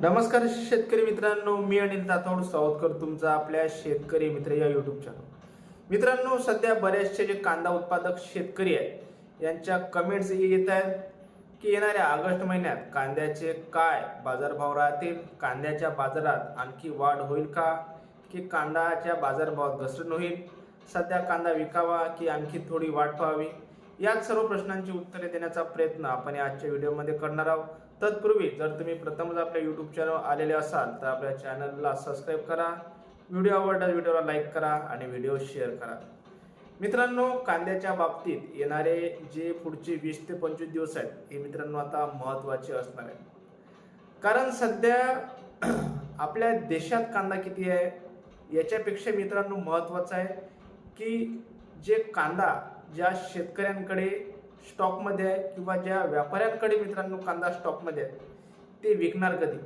नमस्कार शेतकरी मित्रांनो मी अनिल राठोड स्वागत करतो आपल्या शेतकरी मित्र या युट्यूब चॅनल मित्रांनो सध्या बरेचसे जे कांदा उत्पादक शेतकरी आहेत यांच्या कमेंट्स येत आहेत की येणाऱ्या ऑगस्ट महिन्यात कांद्याचे काय बाजारभाव राहतील कांद्याच्या बाजारात आणखी वाढ होईल का की कांद्याच्या बाजारभावात घसरण होईल सध्या कांदा विकावा की आणखी थोडी वाढ पाहावी याच सर्व प्रश्नांची उत्तरे देण्याचा प्रयत्न आपण या आजच्या व्हिडिओमध्ये करणार आहोत. तत्पूर्वी जर तुम्ही प्रथमच आपल्या यूट्यूब चॅनल आलेले असाल तर आपल्या चॅनलला सबस्क्राईब करा. व्हिडिओ आवडला व्हिडिओला लाईक करा आणि व्हिडिओ शेअर करा. मित्रांनो कांद्याच्या बाबतीत येणारे जे पुढचे वीस ते पंचवीस दिवस आहेत हे मित्रांनो आता महत्त्वाचे असणार आहे कारण सध्या आपल्या देशात कांदा किती आहे याच्यापेक्षा मित्रांनो महत्त्वाचं आहे की जे कांदा ज्या शेतकऱ्यांकडे स्टॉकमध्ये आहे किंवा ज्या व्यापाऱ्यांकडे मित्रांनो कांदा स्टॉकमध्ये आहे ते विकणार कधी?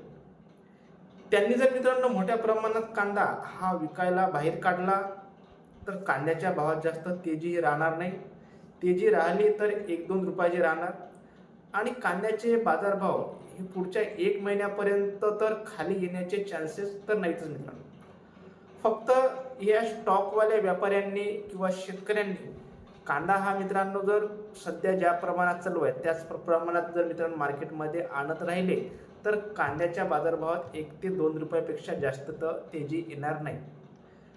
त्यांनी जर मित्रांनो मोठ्या प्रमाणात कांदा हा विकायला बाहेर काढला तर कांद्याच्या भावात जास्त तेजी राहणार नाही. तेजी राहिली तर एक दोन रुपयाची राहणार. आणि कांद्याचे बाजारभाव हे पुढच्या एक महिन्यापर्यंत तर खाली येण्याचे चान्सेस तर नाहीतच मित्रांनो. फक्त या स्टॉकवाल्या व्यापाऱ्यांनी किंवा शेतकऱ्यांनी कांदा हा मित्रांनो जर सध्या ज्या प्रमाणात चालू आहे त्याच प्र- प्रमाणात जर मित्रांनो मार्केटमध्ये आणत राहिले तर कांद्याच्या बाजारभावात एक ते दोन रुपयापेक्षा जास्त तर तेजी येणार नाही.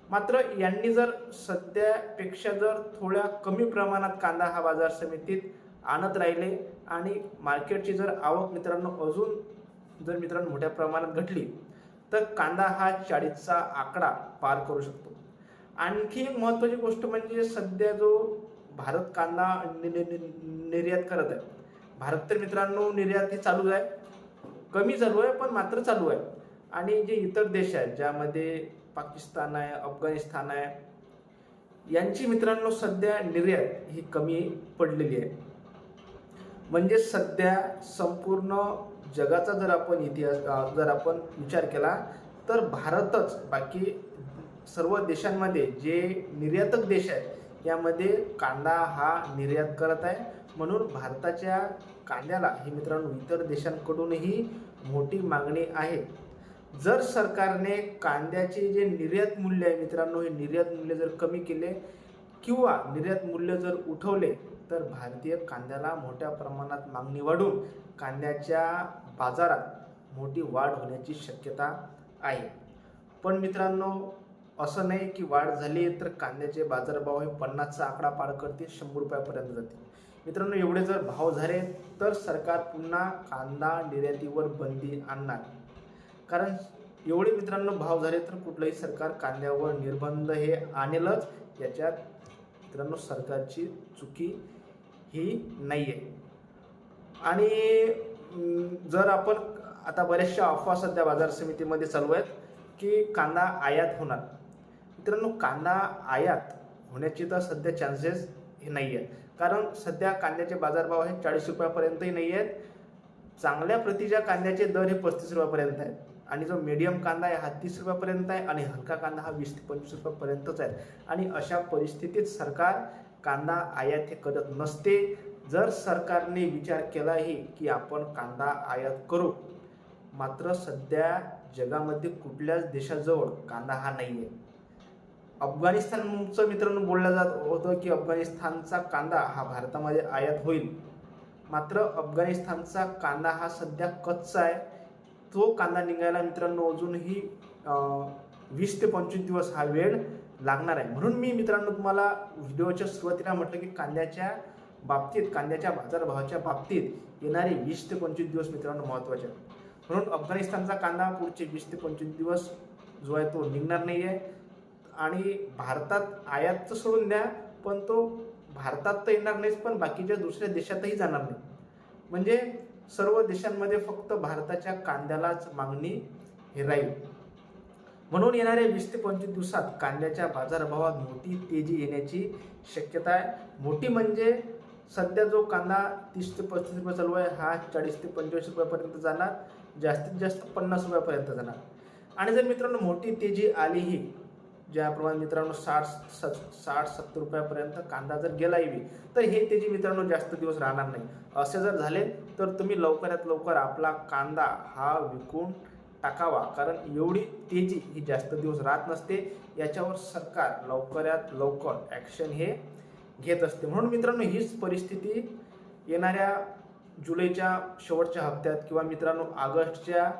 मात्र यांनी जर सध्यापेक्षा जर थोड्या कमी प्रमाणात कांदा हा बाजार समितीत आणत राहिले आणि मार्केटची जर आवक मित्रांनो अजून जर मित्रांनो मोठ्या प्रमाणात घटली तर कांदा हा चाळीसचा आकडा पार करू शकतो. आणखी एक महत्त्वाची गोष्ट म्हणजे सध्या जो भारत कांदा निर्यात करत आहे. भारत तर मित्रांनो निर्यात ही चालू आहे. कमी चालू आहे पण मात्र चालू आहे. आणि जे इतर देश आहेत ज्यामध्ये पाकिस्तान आहे अफगाणिस्तान आहे यांची मित्रांनो सध्या निर्यात ही कमी पडलेली आहे. म्हणजे सध्या संपूर्ण जगाचा जर आपण इतिहास जर आपण विचार केला तर भारतच बाकी सर्व देशांमध्ये जे निर्यातक देश आहेत यामध्ये कांदा हा निर्यात करत आहे. म्हणून भारताच्या कांद्याला हे मित्रांनो इतर देशांकडूनही मोठी मागणी आहे. जर सरकारने कांद्याचे जे निर्यात मूल्य आहे मित्रांनो हे निर्यात मूल्य जर कमी केले किंवा निर्यात मूल्य जर उठवले तर भारतीय कांद्याला मोठ्या प्रमाणात मागणी वाढून कांद्याच्या बाजारात मोठी वाढ होण्याची शक्यता आहे. पण मित्रांनो असं नाही की वाढ झाली तर कांद्याचे बाजारभाव हे पन्नासचा आकडा पार करतील शंभर रुपयापर्यंत जातील. मित्रांनो एवढे जर भाव झाले तर सरकार पुन्हा कांदा निर्यातीवर बंदी आणणार. कारण एवढे मित्रांनो भाव झाले तर कुठलंही सरकार कांद्यावर निर्बंध हे आणेलच. याच्यात मित्रांनो सरकारची चुकी ही नाही आहे आणि जर आपण आता बऱ्याचशा अफवा सध्या बाजार समितीमध्ये चालू आहेत की कांदा आयात होणार. मित्रांनो कांदा आयात होण्याची तर सध्या चान्सेस हे नाही आहेत कारण सध्या कांद्याचे बाजारभाव हे चाळीस रुपयापर्यंतही नाही आहेत चांगल्या प्रतीच्या कांद्याचे दर हे पस्तीस रुपयापर्यंत आहेत. आणि जो मीडियम कांदा आहे हा तीस रुपयापर्यंत आहे आणि हलका कांदा हा वीस ते पंचवीस रुपयापर्यंतच आहे. आणि अशा परिस्थितीत सरकार कांदा आयात हे करत नसते. जर सरकारने विचार केलाही की आपण कांदा आयात करू मात्र सध्या जगामध्ये कुठल्याच देशाजवळ कांदा हा नाही आहे अफगाणिस्तानचं मित्रांनो बोललं जात होतं की अफगाणिस्तानचा कांदा हा भारतामध्ये आयात होईल. मात्र अफगाणिस्तानचा कांदा हा सध्या कच्चा आहे. तो कांदा निघायला मित्रांनो अजूनही वीस ते पंचवीस दिवस हा वेळ लागणार आहे. म्हणून मी मित्रांनो तुम्हाला व्हिडिओच्या सुरुवातीला म्हटलं की कांद्याच्या बाबतीत कांद्याच्या बाजारभावाच्या बाबतीत येणारे वीस ते पंचवीस दिवस मित्रांनो महत्त्वाचे आहेत. म्हणून अफगाणिस्तानचा कांदा पुढचे वीस ते पंचवीस दिवस जो आहे तो निघणार नाही आहे आणि भारतात आयातचं सोडून द्या पण तो भारतात तर येणार नाहीच पण बाकीच्या दुसऱ्या देशातही जाणार नाही. म्हणजे सर्व देशांमध्ये फक्त भारताच्या कांद्यालाच मागणी हे राहील म्हणून येणाऱ्या वीस ते पंचवीस दिवसात कांद्याच्या बाजारभावात मोठी तेजी येण्याची शक्यता आहे. मोठी म्हणजे सध्या जो कांदा तीस ते पस्तीस रुपये चालू आहे हा चाळीस ते पंचवीस रुपयापर्यंत जाणार जास्तीत जास्त पन्नास रुपयापर्यंत जाणार. आणि जर मित्रांनो मोठी तेजी आलीही ज्याप्रमाणे मित्रांनो साठ स- साठ सत्तर रुपयापर्यंत कांदा जर गेलाही बी तर हे तेजी मित्रांनो जास्त दिवस राहणार नाही. असे जर झाले तर तुम्ही लवकरात लवकर आपला कांदा हा विकून टाकावा. कारण एवढी तेजी ही जास्त दिवस राहत नसते. याच्यावर सरकार लवकरात लवकर ॲक्शन हे घेत असते. म्हणून मित्रांनो हीच परिस्थिती येणाऱ्या जुलैच्या शेवटच्या हप्त्यात किंवा मित्रांनो ऑगस्टच्या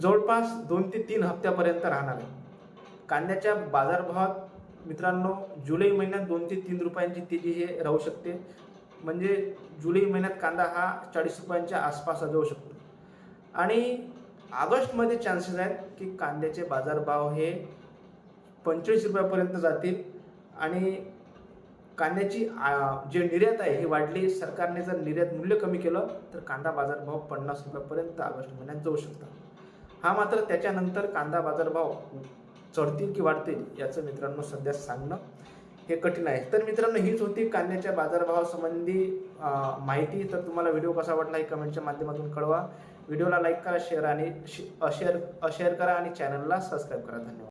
जवळपास दोन ते तीन हप्त्यापर्यंत राहणार आहे. कांद्याच्या बाजारभावात मित्रांनो जुलै महिन्यात दोन ते तीन रुपयांची तेजी हे राहू शकते. म्हणजे जुलै महिन्यात कांदा हा चाळीस रुपयांच्या आसपास जाऊ शकतो. आणि ऑगस्टमध्ये चान्सेस आहेत की कांद्याचे बाजारभाव हे पंचेचाळीस रुपयापर्यंत जातील. आणि कांद्याची आ, जे निर्यात आहे ही वाढली. सरकारने जर निर्यात मूल्य कमी केलं तर कांदा बाजारभाव पन्नास रुपयापर्यंत ऑगस्ट महिन्यात जाऊ शकतात. हा मात्र त्याच्यानंतर कांदा बाजारभाव चढतील की वाढतील याचं मित्रांनो सध्या सांगणं हे कठीण आहे. तर मित्रांनो हीच होती कांद्याच्या बाजारभावासंबंधी माहिती. तर तुम्हाला व्हिडिओ कसा वाटला हे कमेंटच्या माध्यमातून कळवा. व्हिडिओला लाईक करा शेअर आणि शेअर शेअर करा आणि चॅनलला सबस्क्राईब करा. धन्यवाद.